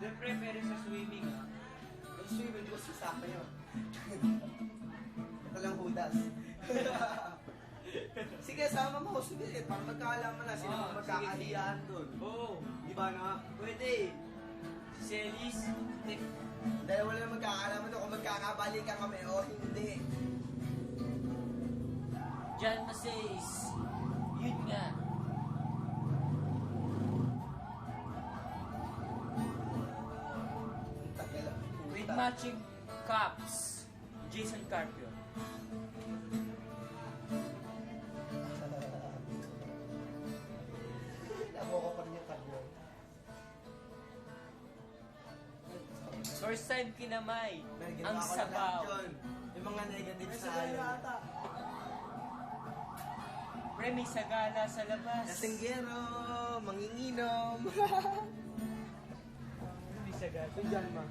Siyempre, pero sa swimming ah. Yung swimming ko sa sapa yun. Ito lang hudas. Sige, sama mo ako sumili para magkaalaman na sino Oo, ang magkakalian doon. Oo. Di ba na? Pwede. Si Celis. Dahil wala na magkakaalaman doon kung magkakabalikan kami o hindi. John Maceis. Yun nga. Matching cups. Jason Carpio. Nakuha ko rin yung karbo. First time kinamay. May Ang sabaw. yun. Yung mga negative sa ata. Pre, may sagala sa labas. Lasinggero, manginginom. May sagala. Diyan ma.